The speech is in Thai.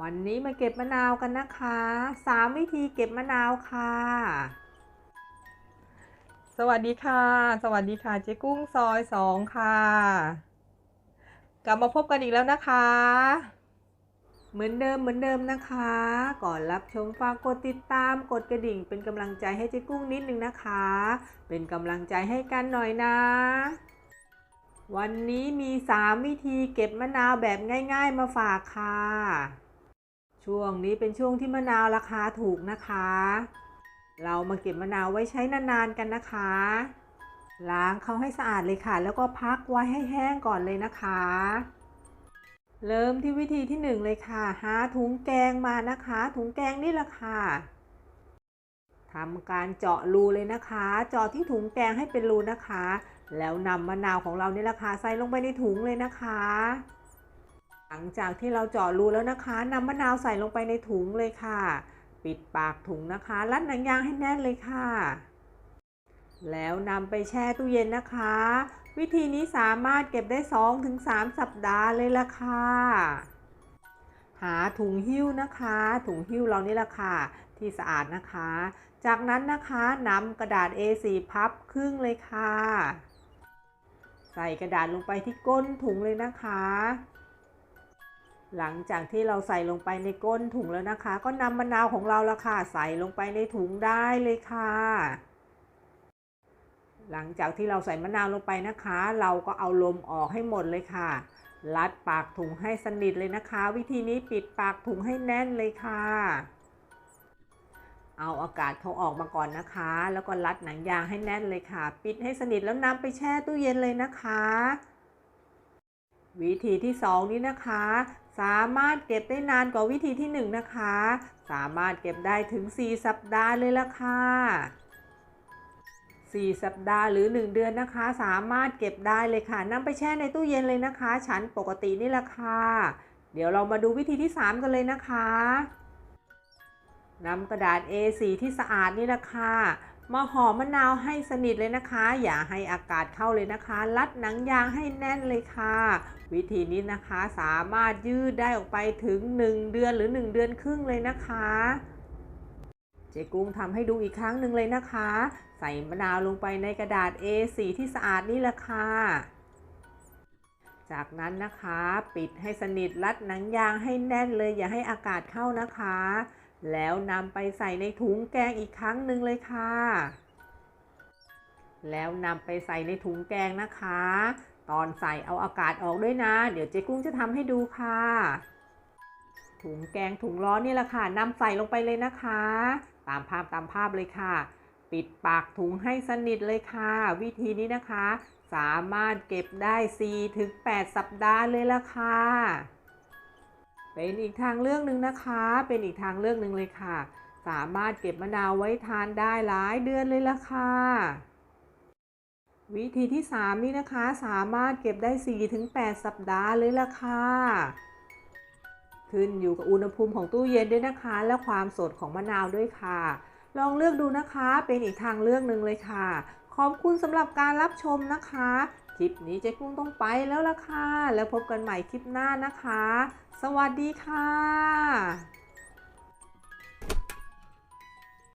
วันนี้มาเก็บมะนาวกันนะคะสามวิธีเก็บมะนาวค่ะ สวัสดีค่ะ สวัสดีค่ะเจ๊กุ้งซอยสองค่ะ กลับมาพบกันอีกแล้วนะคะ เหมือนเดิมเหมือนเดิมนะคะ ก่อนรับชมฝากกดติดตามกดกระดิ่ง เป็นกำลังใจให้เจ๊กุ้งนิดนึงนะคะ เป็นกำลังใจให้กันหน่อยนะวันนี้มี 3 วิธีเก็บมะนาวแบบง่าย ๆ มาฝากค่ะ ช่วงนี้เป็นช่วงที่มะนาวราคาถูกนะคะ เรามาเก็บมะนาวไว้ใช้นานๆกันนะคะ ล้างเขาให้สะอาดเลยค่ะ แล้วก็พักไว้ให้แห้งก่อนเลยนะคะ เริ่มที่วิธีที่หนึ่งเลยค่ะ หาถุงแกงมานะคะ ถุงแกงนี่แหละค่ะทำการเจาะรูเลยนะคะ เจาะที่ถุงแกงให้เป็นรูนะคะ แล้วนำมะนาวของเรานี่แหละค่ะใส่ลงไปในถุงเลยนะคะ หลังจากที่เราเจาะรูแล้วนะคะนำมะนาวใส่ลงไปในถุงเลยค่ะ ปิดปากถุงนะคะรัดหนังยางให้แน่นเลยค่ะ แล้วนำไปแช่ตู้เย็นนะคะ วิธีนี้สามารถเก็บได้ 2-3 สัปดาห์เลยละค่ะ หาถุงหิ้วนะคะ ถุงหิ้วเรานี่ละค่ะ ที่สะอาดนะคะ จากนั้นนะคะนำกระดาษ A4 พับครึ่งเลยค่ะ ใส่กระดาษลงไปที่ก้นถุงเลยนะคะ หลังจากที่เราใส่ลงไปในก้นถุงแล้วนะคะ ก็นำมะนาวของเราละค่ะใส่ลงไปในถุงได้เลยค่ะ หลังจากที่เราใส่มะนาวลงไปนะคะ เราก็เอาลมออกให้หมดเลยค่ะรัดปากถุงให้สนิทเลยนะคะ วิธีนี้ปิดปากถุงให้แน่นเลยค่ะ เอาอากาศเขาออกมาก่อนนะคะ แล้วก็รัดหนังยางให้แน่นเลยค่ะ ปิดให้สนิทแล้วนำไปแช่ตู้เย็นเลยนะคะวิธีที่สองนี้นะคะ สามารถเก็บได้นานกว่าวิธีที่หนึ่งนะคะ สามารถเก็บได้ถึง 4 สัปดาห์เลยละค่ะ 4 สัปดาห์หรือ 1 เดือนนะคะ สามารถเก็บได้เลยค่ะนำไปแช่ในตู้เย็นเลยนะคะ ชั้นปกตินี่แหละค่ะ เดี๋ยวเรามาดูวิธีที่ 3 กันเลยนะคะนำกระดาษ A4 ที่สะอาดนี่แหละค่ะ มาห่อมะนาวให้สนิทเลยนะคะ อย่าให้อากาศเข้าเลยนะคะ รัดหนังยางให้แน่นเลยค่ะ วิธีนี้นะคะสามารถยืดได้ออกไปถึง 1 เดือนหรือ 1 เดือนครึ่งเลยนะคะ เจ๊กุ้งทำให้ดูอีกครั้งหนึ่งเลยนะคะ ใส่มะนาวลงไปในกระดาษ A4 ที่สะอาดนี่แหละค่ะจากนั้นนะคะ ปิดให้สนิทรัดหนังยางให้แน่นเลยอย่าให้อากาศเข้านะคะ แล้วนำไปใส่ในถุงแกงอีกครั้งหนึ่งเลยค่ะ แล้วนำไปใส่ในถุงแกงนะคะ ตอนใส่เอาอากาศออกด้วยนะ เดี๋ยวเจ๊กุ้งจะทำให้ดูค่ะ ถุงแกงถุงร้อนนี่แหละค่ะนำใส่ลงไปเลยนะคะ ตามภาพตามภาพเลยค่ะ ปิดปากถุงให้สนิทเลยค่ะ วิธีนี้นะคะ สามารถเก็บได้ 4-8 สัปดาห์เลยละค่ะ เป็นอีกทางเลือกหนึ่งนะคะ เป็นอีกทางเลือกหนึ่งเลยค่ะ สามารถเก็บมะนาวไว้ทานได้หลายเดือนเลยละค่ะ วิธีที่ 3 นี้นะคะ สามารถเก็บได้ 4-8 สัปดาห์เลยละค่ะ ขึ้นอยู่กับอุณหภูมิของตู้เย็นด้วยนะคะ และความสดของมะนาวด้วยค่ะ ลองเลือกดูนะคะ เป็นอีกทางเลือกหนึ่งเลยค่ะ ขอบคุณสำหรับการรับชมนะคะ ลิปนี้เจ๊กุ้งต้องไปแล้วล่ะค่ะ แล้วพบกันใหม่คลิปหน้านะคะ สวัสดีค่ะ